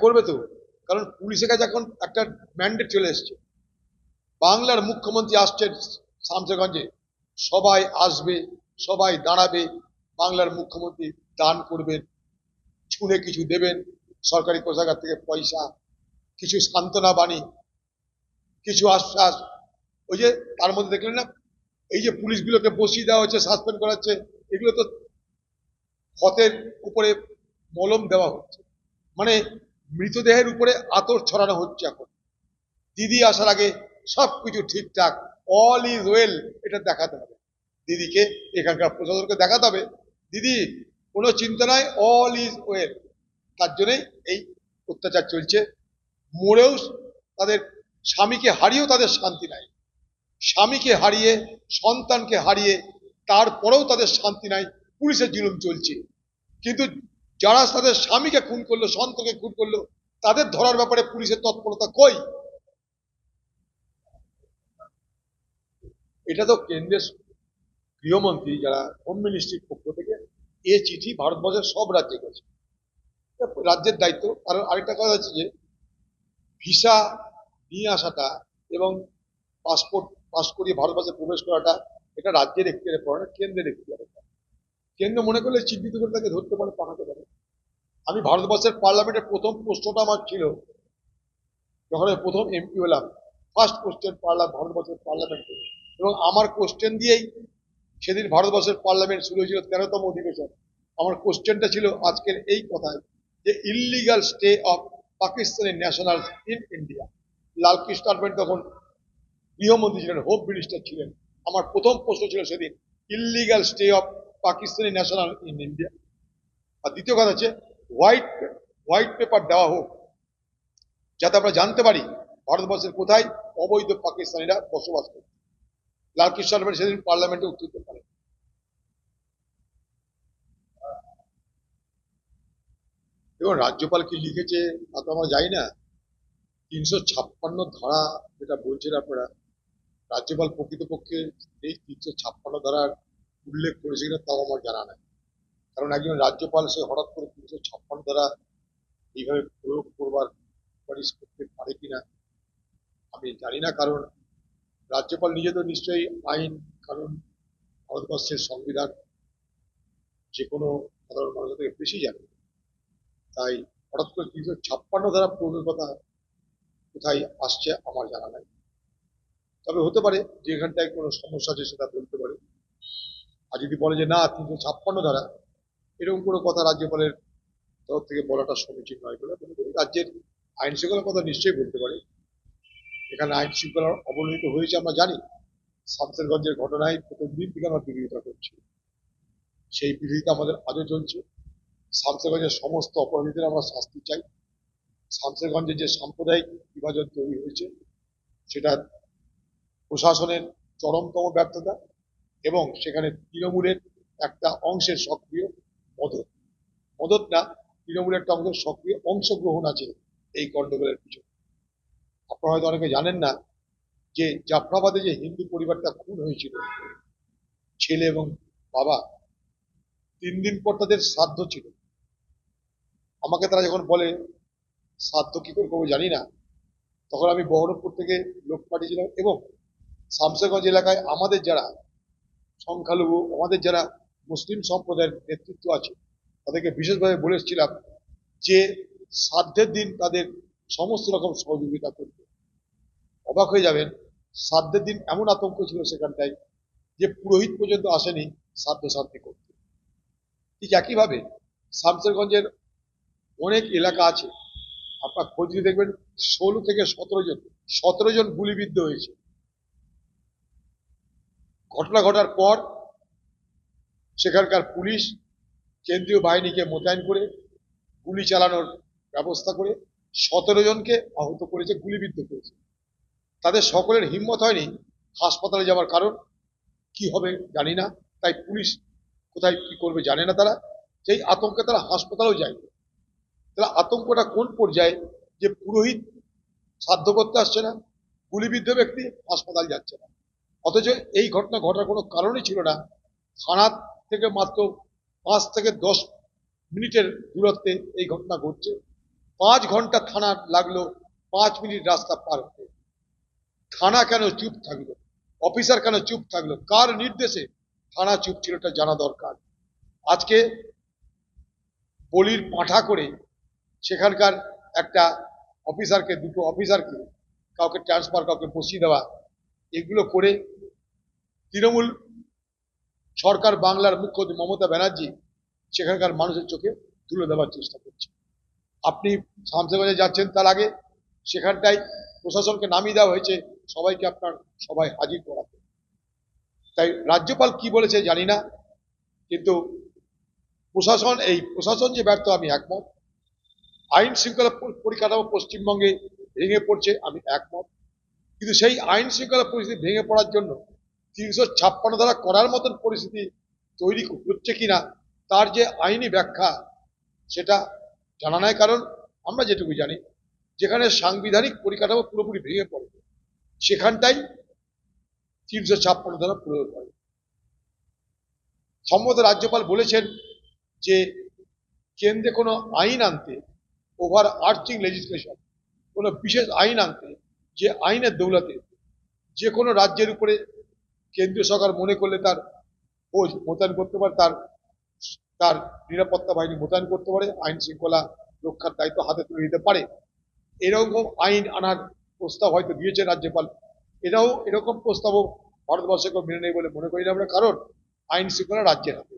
করবে তো? কারণ পুলিশের কাছে এখন একটা ম্যান্ডেট চলে এসছে। বাংলার মুখ্যমন্ত্রী আসছেন শামসেগঞ্জে সবাই আসবে, সবাই দাঁড়াবে, বাংলার মুখ্যমন্ত্রী দান করবেন, ছুঁড়ে কিছু দেবেন, সরকারি কোষাগার থেকে পয়সা, কিছু সান্ত্বনা বাণী, কিছু আশ্বাস। ওই যে তার মধ্যে দেখলেন না? এই যে পুলিশগুলোকে বসিয়ে দেওয়া হচ্ছে সাসপেন্ড করা হচ্ছে, এগুলো তো ক্ষতের উপরে মলম দেওয়া হচ্ছে। মানে মৃতদেহের উপরে আতর ছড়ানো হচ্ছে এখন। দিদি আসার আগে সব কিছু ঠিকঠাক অল ইজ ওয়েল এটা দেখাতে হবে। দিদিকে এখানকার প্রশাসনকে দেখাতে হবে। দিদি, কোনো চিন্তা নাই অল ইজ ওয়েল তার জন্যই এই অত্যাচার চলছে। মরেও তাদের স্বামীকে হারিয়েও তাদের শান্তি নাই। স্বামীকে হারিয়ে, সন্তানকে হারিয়ে, তারপরেও তাদের শান্তি নাই। পুলিশের জুলুম চলছে। কিন্তু যারা তাদের স্বামীকে খুন করল, সন্তানকে খুন করল, তাদের ধরার ব্যাপারে পুলিশের তৎপরতা কই এটা তো কেন্দ্রের গৃহমন্ত্রী যারা হোম মিনিস্ট্রির পক্ষ থেকে এ চিঠি ভারতবর্ষের সব রাজ্যে গেছে রাজ্যের দায়িত্ব, কারণ আরেকটা কথা হচ্ছে যে, ভিসা নিয়ে আসাটা এবং পাসপোর্ট পাস করিয়ে ভারতবর্ষে প্রবেশ করাটা এটা রাজ্যের এখতিয়ারে পড়ে না কেন্দ্রের এখতিয়ারে পড়ে। কেন্দ্র মনে করলে চিহ্নিত করে তাকে ধরতে পারে, পাঠাতে পারে। আমি ভারতবর্ষের পার্লামেন্টের প্রথম প্রশ্নটা আমার ছিল। যখন আমি প্রথম এমপি হলাম ফার্স্ট কোশ্চেন পারলাম ভারতবর্ষের পার্লামেন্টে। এবং আমার কোশ্চেন দিয়েই সেদিন ভারতবর্ষের পার্লামেন্ট শুরু হয়েছিল তেরোতম অধিবেশন। আমার কোশ্চেনটা ছিল আজকের এই কথায় যে illegal stay of Pakistani national in India Lalkrishna Advani তখন গৃহমন্ত্রী ছিলেন হোম মিনিস্টার ছিলেন। আমার প্রথম প্রশ্ন ছিল সেদিন illegal stay of Pakistani national in India আর দ্বিতীয় কথা হচ্ছে হোয়াইট হোয়াইট পেপার দেওয়া হোক, যাতে আমরা জানতে পারি ভারতবর্ষের কোথায় অবৈধ পাকিস্তানিরা বসবাস করে লালকৃষ্ণ আডবাণী সেদিন পার্লামেন্টে উত্তর দিতে পারে এবং রাজ্যপাল কি লিখেছে তা তো আমরা জানি না। তিনশো ছাপ্পান্ন ধারা যেটা বলছেন আপনারা, রাজ্যপাল প্রকৃতপক্ষে এই তিনশো ছাপ্পান্ন ধারার উল্লেখ করেছে কিনা তাও আমার জানা নাই। কারণ একজন রাজ্যপাল সে হঠাৎ করে তিনশো ছাপ্পান্ন ধারা এইভাবে প্রয়োগ করবার সুপারিশ করতে পারে কিনা, আমি জানি না। কারণ রাজ্যপাল নিজে তো নিশ্চয়ই আইন, কানুন, ভারতবর্ষের সংবিধান যে কোনো সাধারণ মানুষ থেকে বেশি জানে। তাই হঠাৎ করে তিনশো ছাপ্পান্ন ধারা প্রয়োগের কথা কোথায় আসছে আমার জানা নাই। তবে হতে পারে যে এখানটায় কোনো সমস্যা আছে সেটা বলতে পারে। আর যদি বলে যে না, তিনশো ছাপ্পান্ন ধারা, এরকম কোনো কথা রাজ্যপালের তরফ থেকে বলাটা সমীচীন নয় বলে মনে করি। রাজ্যের আইন শৃঙ্খলার কথা নিশ্চয়ই বলতে পারে। এখানে আইন শৃঙ্খলা অবনমিত হয়েছে আমরা জানি। শামসেরগঞ্জের ঘটনায় প্রথম দিন থেকে আমরা বিরোধিতা করছি। সেই বিরোধিতা আমাদের আজও চলছে। শামসেরগঞ্জের সমস্ত অপরাধীদের আমরা শাস্তি চাই। শামসেরগঞ্জে যে সাম্প্রদায়িক বিভাজন তৈরি হয়েছে, সেটা প্রশাসনের চরমতম ব্যর্থতা। এবং সেখানে তৃণমূলের একটা অংশের সক্রিয় মদত। মদত না তৃণমূলের একটা অংশের সক্রিয় অংশগ্রহণ আছে এই গন্ডগোলের পিছনে। আপনারা হয়তো অনেকে জানেন না যে জাফরাবাদে যে হিন্দু পরিবারটা খুন হয়েছিল, ছেলে এবং বাবা, তিন দিন পর তাদের শ্রাদ্ধ ছিল। আমাকে তারা যখন বলে, শ্রাদ্ধ কি করে করব জানি না। তখন আমি বহরমপুর থেকে লোক পাঠিয়েছিলাম এবং শামসেরগঞ্জ এলাকায় আমাদের যারা সংখ্যালঘু, আমাদের যারা মুসলিম সম্প্রদায়ের নেতৃত্ব আছে, তাদেরকে বিশেষভাবে বলেছিলাম যে শ্রাদ্ধের দিন তাদের সমস্ত রকম সহযোগিতা করবে। অবাক হয়ে যাবেন শ্রাদ্ধের দিন এমন আতঙ্ক ছিল সেখানটায় যে পুরোহিত পর্যন্ত আসেনি শ্রাদ্ধ শান্তি করতে। ঠিক একইভাবে শামসেরগঞ্জের অনেক এলাকা আছে, আপনার খোঁজ দেখবেন, ষোলো থেকে সতেরো জন সতেরো জন গুলিবিদ্ধ হয়েছে। ঘটনা ঘটার পর সেখানকার পুলিশ কেন্দ্রীয় বাহিনীকে মোতায়েন করে গুলি চালানোর ব্যবস্থা করে সতেরো জনকে আহত করেছে, গুলিবিদ্ধ করেছে। তাদের সকলের হিম্মত হয়নি হাসপাতালে যাওয়ার কারণ। কি হবে জানি না, তাই পুলিশ কোথায় কি করবে জানে না তারা। সেই আতঙ্কে তারা হাসপাতালেও যায় তাহলে আতঙ্কটা কোন পর্যায়ে? যে পুরোহিত সাধ্য করতে আসছে না, গুলিবিদ্ধ ব্যক্তি হাসপাতাল যাচ্ছে না। অথচ এই ঘটনা ঘটার কোনো কারণই ছিল না। থানা থেকে মাত্র পাঁচ থেকে দশ মিনিটের দূরত্বে এই ঘটনা ঘটছে। পাঁচ ঘণ্টা থানা লাগল, পাঁচ মিনিট রাস্তা পার হতে। থানা কেন চুপ থাকল? অফিসার কেন চুপ থাকল? কার নির্দেশে থানা চুপ ছিল এটা জানা দরকার। আজকে বলির পাঁঠা করে সেখানকার একটা অফিসারকে, দুটো অফিসারকে, কাউকে ট্রান্সফার কাউকে বসিয়ে দেওয়া এগুলো করে তৃণমূল সরকার বাংলার মুখ্যমন্ত্রী মমতা ব্যানার্জি সেখানকার মানুষের চোখে তুলে দেওয়ার চেষ্টা করছে। আপনি শামসাগঞ্জে যাচ্ছেন তার আগে সেখানটায় প্রশাসনকে নামিয়ে দেওয়া হয়েছে, সবাইকে আপনার সবাই হাজির করাতে। তাই রাজ্যপাল কি বলেছে জানি না, কিন্তু প্রশাসন, এই প্রশাসন যে ব্যর্থ, আমি একমত। আইন শৃঙ্খলা পরিকাঠামো পশ্চিমবঙ্গে ভেঙে পড়ছে, আমি একমত। কিন্তু সেই আইন শৃঙ্খলা পরিস্থিতি ভেঙে পড়ার জন্য তিনশো ছাপ্পান্ন ধারা করার মতন পরিস্থিতি তৈরি হচ্ছে কিনা, তার যে আইনি ব্যাখ্যা, সেটা জানা নাই, কারণ আমরা যেটুকু জানি, যেখানে সাংবিধানিক পরিকাঠামো পুরোপুরি ভেঙে পড়ে, সেখানটাই তিনশো ছাপ্পান্ন ধারা প্রয়োগ হয় সম্মত রাজ্যপাল বলেছেন যে কেন্দ্রে কোনো আইন আনতে, ওভার আর্চিং লেজিসলেশন কোনো বিশেষ আইন আনতে যে আইনের দৌলতে যে কোনো রাজ্যের উপরে কেন্দ্রীয় সরকার মনে করলে তার ফৌজ মোতায়েন করতে পারে, তার তার নিরাপত্তা বাহিনী মোতায়েন করতে পারে, আইন শৃঙ্খলা রক্ষার দায়িত্ব হাতে তুলে নিতে পারে। এরকম আইন আনার প্রস্তাব হয়তো দিয়েছে রাজ্যপাল। এরাও এরকম প্রস্তাবও ভারতবর্ষে কেউ মেনে নেই বলে মনে করি না আমরা, কারণ আইন শৃঙ্খলা রাজ্যের হাতে।